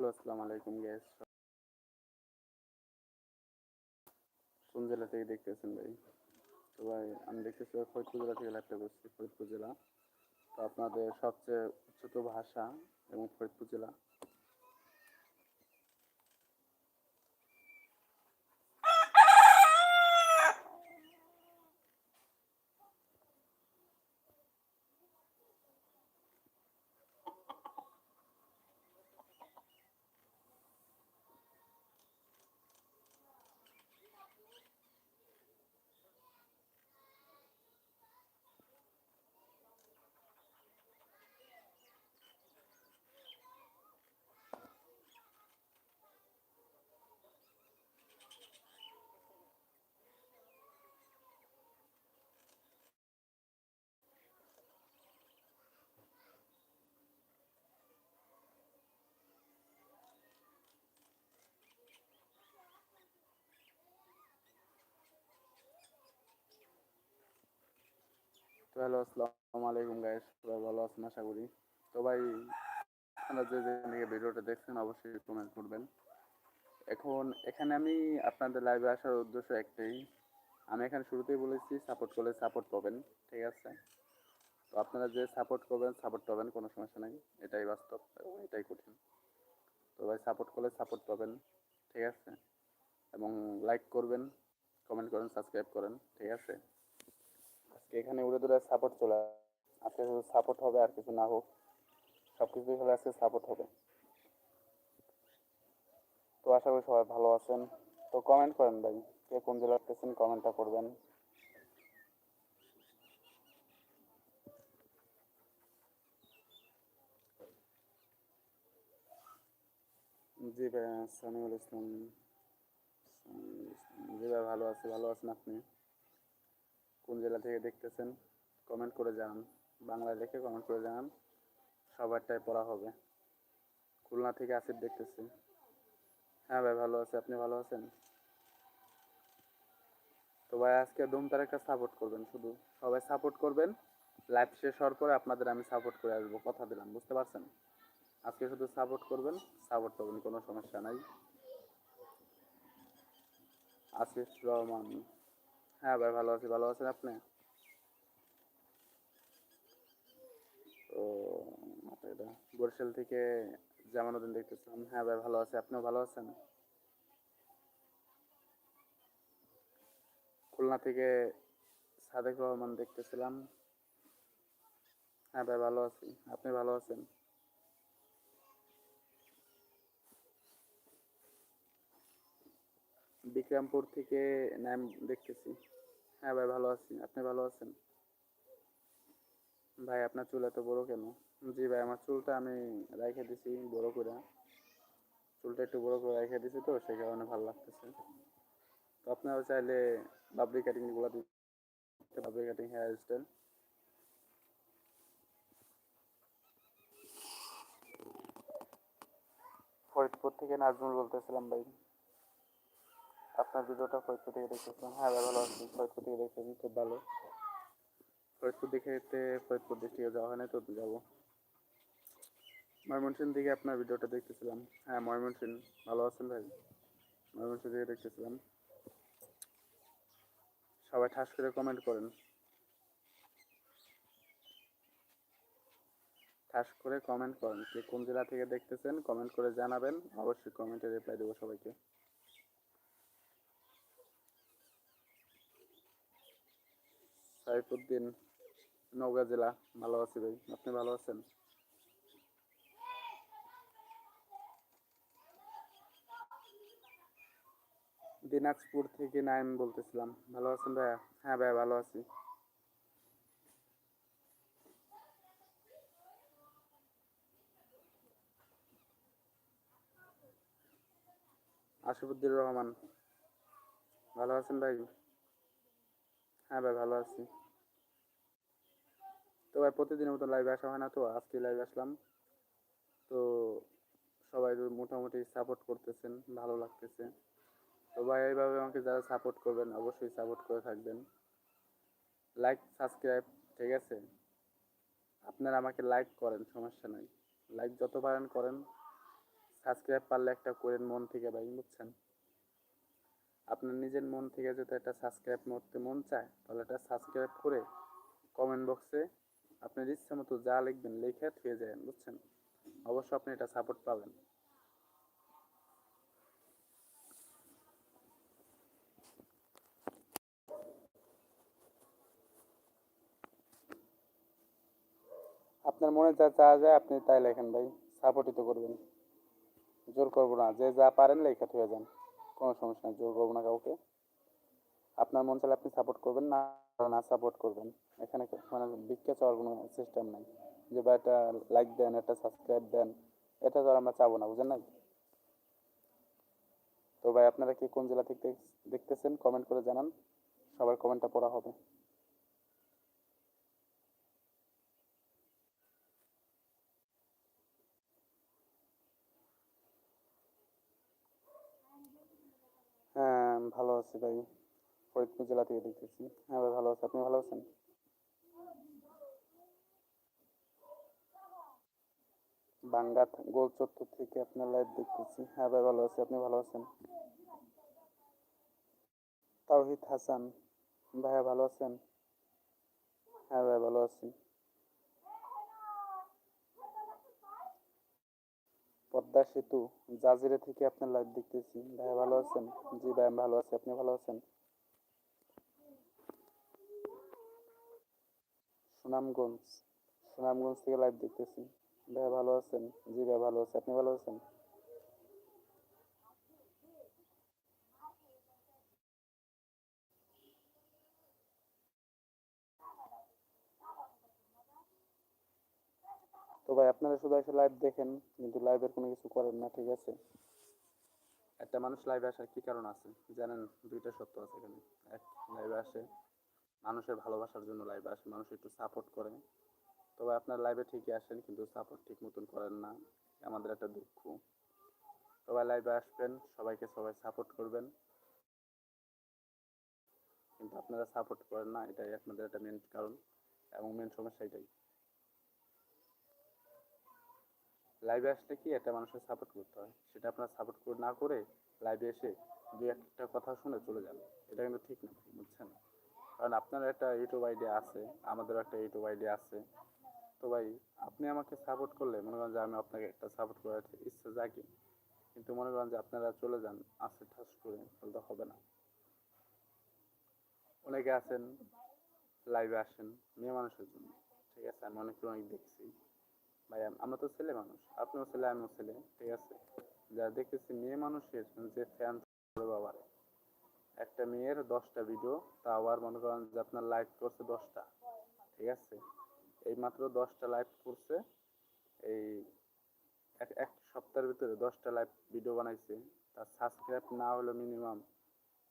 Hello, আসসালামু আলাইকুম gas কোন জেলা থেকে দেখতেছেন ভাই? তো ভাই, আমি দেখতেছি ফরিদপুর জেলা থেকে লাইভটা করছি, ফরিদপুর জেলা। তো আপনাদের সবচেয়ে উচ্চত ভাষা এবং ফরিদপুর জেলা। হ্যালো, আসসালামু আলাইকুম গাইস সবাই ভালো আছেন? আশা করি। তো ভাই, আপনারা যে যেখান থেকে ভিডিওটা দেখছেন, অবশ্যই কমেন্ট করবেন। এখন, এখানে আমি আপনাদের লাইভে আসার উদ্দেশ্য একটাই। আমি এখানে শুরুতেই বলেছি সাপোর্ট করলে সাপোর্ট পাবেন, ঠিক আছে? তো আপনারা যে সাপোর্ট করবেন সাপোর্ট পাবেন, কোনো সমস্যা নেই। এটাই বাস্তব, এবং এটাই কঠিন। তো ভাই সাপোর্ট করলে সাপোর্ট পাবেন, ঠিক আছে? এবং লাইক করবেন কমেন্ট করেন সাবস্ক্রাইব করেন, ঠিক আছে? এখানে উড়ে দূরে সাপোর্ট চলে আজকে শুধু সাপোর্ট হবে আর কিছু না হোক। সব কিছুই হলে আজকে সাপোর্ট হবে। তো আশা করি সবাই ভালো আছেন। তো কমেন্ট করেন ভাই, কে কোন জেলার পেছেন কমেন্টটা করবেন। জি ভাই সামিউল ইসলাম। জি ভাই, ভালো আছি, ভালো আছেন আপনি? কোন জেলা থেকে দেখতেছেন কমেন্ট করে জানান। বাংলায় লিখে কমেন্ট করে জানান, সবারটাই পড়া হবে। খুলনা থেকে আসিফ দেখতেছি। হ্যাঁ ভাই, ভালো আছি। আপনি ভালো আছেন? তো ভাই, আজকে দুমতার একটা সাপোর্ট করবেন শুধু। সবাই সাপোর্ট করবেন। লাইভ শেষ হওয়ার পরে আপনাদের আমি সাপোর্ট করে আসব। কথা দিলাম, বুঝতে পারছেন? আজকে শুধু সাপোর্ট করবেন সাপোর্ট পাবেন, কোনো সমস্যা নাই। আশিস রহমান। হ্যাঁ ভাই, ভালো আছি। ভালো আছেন আপনি? মাথায় এটা বরিশাল থেকে জামানুদ্দিন দেখতেছিলাম। হ্যাঁ ভাই, ভালো আছি। আপনিও ভালো আছেন? খুলনা থেকে সাদেক রহমান দেখতেছিলাম। হ্যাঁ ভাই, ভালো আছি। আপনি ভালো আছেন? বিক্রমপুর থেকে নাম দেখতেছি। হ্যাঁ ভাই, ভালো আছি। আপনি ভালো আছেন? ভাই, আপনার চুল এত বড় কেন? জি ভাই, আমার চুলটা আমি রেখে দিছি বড় করে। চুলটা একটু বড় করে রেখে দিছি তো, সেই কারণে ভালো লাগতেছে। তো আপনারা চাইলে বাবরি কাটিংগুলো দিতে বাবরি কাটিং হেয়ার স্টাইল ফরিদপুর থেকে নাজমুল বলতেছিলাম ভাই। আপনার ভিডিওটা ফরিদপুর থেকে দেখতেছিলাম হ্যাঁ ভালো আছি। ফরিদপুর থেকে দেখতেছি খুব ভালো। ফরিদপুর দেখতে ফরিদপুর ডিস্ট্রিক্টে যাওয়া হয় না তো যাব। ময়মনসিংহ থেকে আপনার ভিডিওটা দেখতেছিলাম। হ্যাঁ ময়মনসিংহ ভালো আছেন ভাই? ময়মনসিংহ থেকে দেখতেছিলাম। সবাই ঠাস করে কমেন্ট করেন। ঠাস করে কমেন্ট করেন। কে কোন জেলা থেকে দেখতেছেন কমেন্ট করে জানাবেন। অবশ্যই কমেন্টে রিপ্লাই দেবো সবাইকে। সাইফুদ্দিন নওগাঁ জেলা। ভালো আছি ভাই। আপনি ভালো আছেন? দিনাজপুর থেকে নাইম বলতেছিলাম। ভালো আছেন ভাইয়া? হ্যাঁ ভাইয়া, ভালো আছি। আশিফুদ্দিন রহমান, ভালো আছেন ভাই? হ্যাঁ ভাই, ভালো আছি। তো ভাই, প্রতিদিনের মতো লাইভে আসা হয় না তো? আজকে লাইভে আসলাম। তো সবাই মোটামুটি সাপোর্ট করতেছেন, ভালো লাগতেছে। তো ভাই, এইভাবে আমাকে যারা সাপোর্ট করবেন, অবশ্যই সাপোর্ট করে থাকবেন। লাইক সাবস্ক্রাইব ঠিক আছে? আপনারা আমাকে লাইক করেন, সমস্যা নাই। লাইক যত পারেন করেন। সাবস্ক্রাইব পারলে একটা করেন মন থেকে ভাই, বুঝছেন? আপনার নিজের মন থেকে যদি একটা সাবস্ক্রাইব করতে মন চায়, তাহলে একটা সাবস্ক্রাইব করে কমেন্ট বক্সে আপনার ইচ্ছা মতো যা লিখবেন লিখে থুয়ে যায় বুঝছেন? অবশ্য আপনি এটা সাপোর্ট পাবেন। আপনার মনে যা চাওয়া যায় আপনি তাই লেখেন ভাই সাপোর্টই তো করবেন। জোর করব না, যে যা পারেন লেখা থুয়ে যান। কোনো সমস্যা নেই, জোর করব না কাউকে। আপনার মন চাইলে আপনি সাপোর্ট করবেন, না না সাপোর্ট করবেন। এখানে মানে ভিক্ষা চাওয়ার কোনো সিস্টেম নাই। যে বা একটা লাইক দেন, একটা সাবস্ক্রাইব দেন, এটা তো আমরা চাবো না, বুঝেন নাই? তো ভাই, আপনারা কি কোন জেলা থেকে দেখতেছেন? কমেন্ট করে জানান। সবার কমেন্টটা পড়া হবে হ্যাঁ ভালো আছি ভাই ফরিদপুর জেলা থেকে দেখতেছি। হ্যাঁ ভাই, ভালো আছি আপনি ভালো আছেন? বাঙ্গা গোল চত্বর থেকে আপনার লাইভ দেখতেছি। হ্যাঁ ভাই, ভালো আছি। আপনি ভালো আছেন? তাওহিদ হাসান। ভাইয়া, ভালো আছেন? হ্যাঁ ভাই, ভালো আছি। পদ্মা সেতু, জাজিরে থেকে আপনার লাইভ দেখতেছি। ভাই ভালো আছেন? জি ভাই, আমি ভালো আছি। আপনি ভালো আছেন? সুনামগঞ্জ সুনামগঞ্জ থেকে লাইভ দেখতেছি। ভাই ভালো আছেন? জি ভাই ভালো আছি। আপনি ভালো আছেন? তো ভাই, আপনারা শুধু এসে লাইভ দেখেন, কিন্তু লাইভের কোনো কিছু করেন না, ঠিক আছে? একটা মানুষ লাইভে আসার কি কারণ আছে? জানেন, দুইটা সত্য আছে এখানে। এক লাইভে আসে, মানুষের ভালোবাসার জন্য লাইভে আসে, মানুষ একটু সাপোর্ট করে। তবে আপনার লাইভে ঠিকই আসেন, কিন্তু সাপোর্ট ঠিক মতন করেন না। আমাদের একটা দুঃখ। সবাই লাইভে আসবেন, সবাইকে সবাই সাপোর্ট করবেন। কিন্তু আপনারা সাপোর্ট করেন না, এটাই আপনাদের একটা মেন কারণ এবং মেন সমস্যা এটাই। লাইভে আসলে কি একটা মানুষের সাপোর্ট করতে হয়? সেটা আপনার সাপোর্ট না করে লাইভে এসে দু একটা কথা শুনে চলে যান। এটা কিন্তু ঠিক না বুঝছেন? কারণ আপনার একটা ইউটিউব আইডি আছে, আমাদেরও একটা ইউটিউব আইডি আছে। তো ভাই, আপনি আমাকে সাপোর্ট করলে মনে করেন যে আমি আপনাকে একটা সাপোর্ট করার ইচ্ছা জাগি। কিন্তু মনে করেন যে আপনারা চলে যান, আসে ঠাস করে তাহলে হবে না। অনেকে আছেন লাইভে আসেন, মেয়ে মানুষের জন্য, ঠিক আছে? আমি অনেক অনেক দেখছি। ভাই আম- আমরা তো ছেলে মানুষ। আপনিও ছেলে, আমিও ছেলে, ঠিক আছে? যা দেখতেছি মেয়ে মানুষের, যে ফ্যান বাবার। একটা মেয়ের দশটা ভিডিও তা আবার মনে করেন যে আপনার লাইভ করছে দশটা, ঠিক আছে? এই মাত্র দশটা লাইভ করছে, এই এক সপ্তাহের ভিতরে দশটা লাইভ ভিডিও বানাইছে। তার সাবস্ক্রাইব না হলো মিনিমাম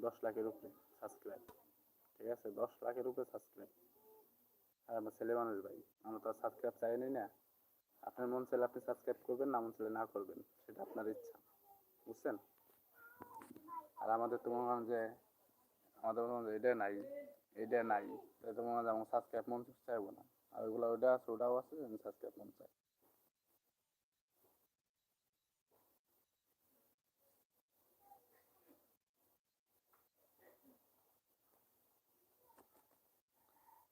দশ লাখের উপরে সাবস্ক্রাইব ঠিক আছে? দশ লাখের উপরে সাবস্ক্রাইব আর আমার ছেলে মানুষ ভাই, আমরা তো সাবস্ক্রাইব চাই নি না। আপনার মন চাইলে আপনি সাবস্ক্রাইব করবেন, না মন চাইলে না করবেন, সেটা আপনার ইচ্ছা, বুঝছেন? আর আমাদের তো মনে যে, আমাদের মনে এটা নাই এটা নাই তাই তো মনে হয় আমার সাবস্ক্রাইব মন চাইব না। আর ওগুলো ওটা আছে, ওটাও আছে সাবস্ক্রাইব মন চাই।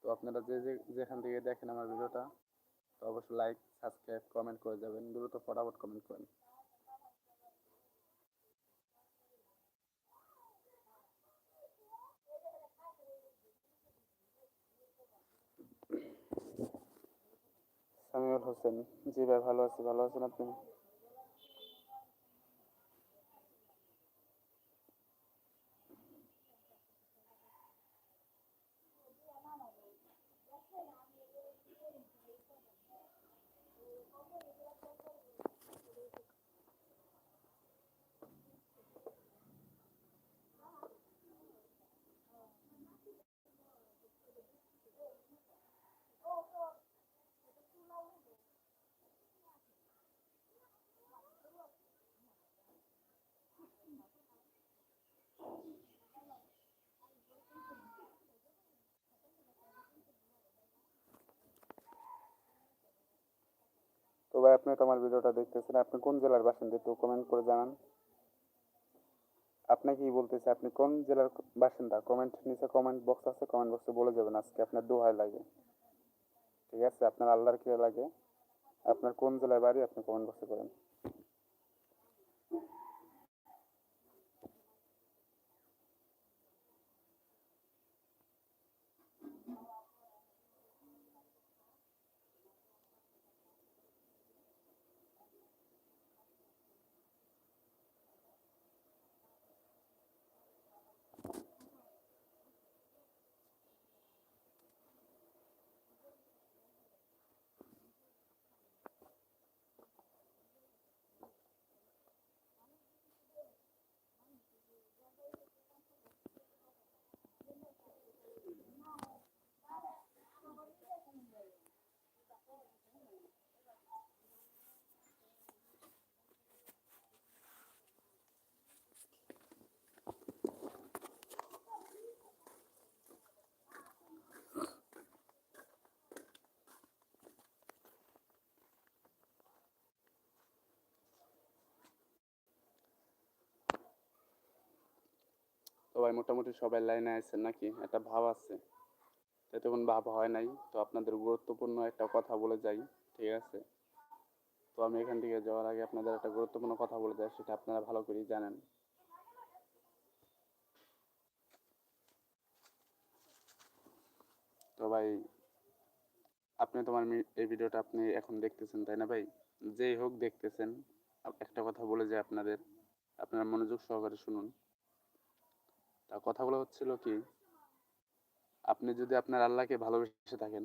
তো আপনারা যে যেখান থেকে দেখেন আমার ভিডিওটা তো অবশ্যই লাইক সাবস্ক্রাইব কমেন্ট করে যাবেন। দ্রুত ফটাফট কমেন্ট করেন সামিউল হোসেন, জি ভাই, ভালো আছি। ভালো আছেন আপনি? আপনি তো আমার ভিডিওটা দেখতেছেন। আপনি কোন জেলার বাসিন্দা একটু কমেন্ট করে জানান। আপনি কি বলতেছে, আপনি কোন জেলার বাসিন্দা? কমেন্ট নিচে কমেন্ট বক্স আছে কমেন্ট বক্সে বলে যাবেন আজকে আপনার দোহায় লাগে। ঠিক আছে? আপনার আল্লাহর কে লাগে। আপনার কোন জেলায় বাড়ি, আপনি কমেন্ট বক্সে করেন। মোটামুটি সবাই লাইনে আছেন নাকি? একটা ভাব আছে। এতক্ষণ ভাব হয় নাই, তো আপনাদের গুরুত্বপূর্ণ একটা কথা বলে যাই, ঠিক আছে? তো আমি এখান থেকে যাওয়ার আগে আপনাদের একটা গুরুত্বপূর্ণ কথা বলে যাই, সেটা আপনারা ভালো করেই জানেন। তো ভাই, আপনি তোমার এই ভিডিওটা আপনি এখন দেখতেছেন, তাই না ভাই? যেই হোক দেখতেছেন। একটা কথা বলে যাই আপনাদের। আপনারা মনোযোগ সহকারে শুনুন। কথাগুলো হচ্ছিল কি, আপনি যদি আপনার আল্লাহকে ভালোবেসে থাকেন।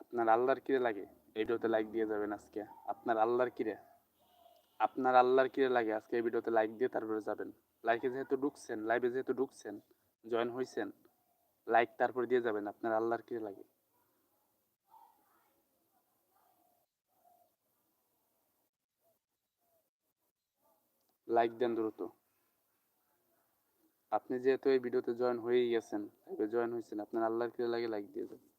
আপনার আল্লাহর কিরে লাগে? ভিডিওতে লাইক দিয়ে যাবেন আজকে। আপনার আল্লাহর কিরে? আপনার আল্লাহর কিরে লাগে? আজকে এই ভিডিওতে লাইক দিয়ে তারপরে যাবেন। লাইকে যেহেতু ঢুকছেন লাইভে যেহেতু ঢুকছেন জয়েন হয়েছেন লাইক তারপরে দিয়ে যাবেন, আপনার আল্লাহর কিরে লাগে? লাইক দেন দ্রুত। আপনি যেহেতু এই ভিডিওতে জয়েন হয়েই গেছেন জয়েন হয়েছেন আপনার আল্লাহর কিরে লাগে লাইক দিয়ে যাবেন।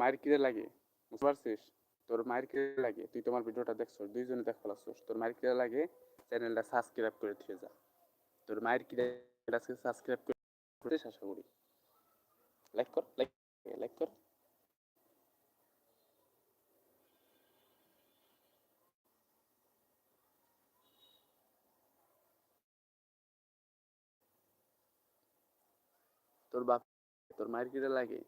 মায়ের কিরে লাগে? বুঝতে পারছিস? তোর মায়ের কিরে লাগে? তুই তোমার ভিডিওটা দেখছস দুইজনে দেখ ফেলাছস তোর মায়ের কিরে লাগে? চ্যানেলটা সাবস্ক্রাইব করে দিয়ে যা। তোর মায়ের কিরে আজকে সাবস্ক্রাইব করে দিস আশা করি। লাইক কর লাইক লাইক কর। তোর বাপ, তোর মায়ের কিরে লাগে?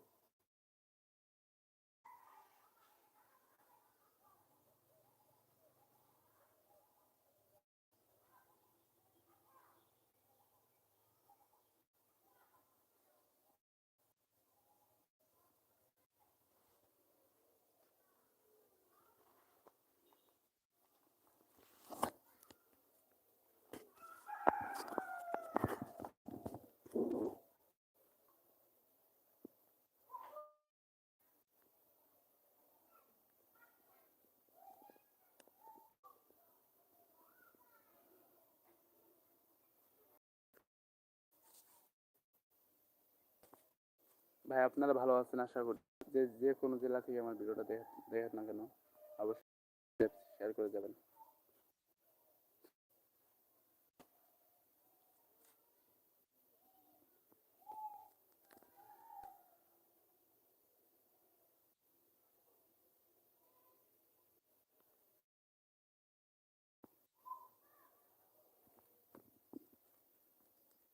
ভাই, আপনারা ভালো আছেন, আশা করি। যে যে কোনো জেলা থেকে আমার ভিডিওটা দেখা দেখাত না কেন, অবশ্যই শেয়ার করে যাবেন।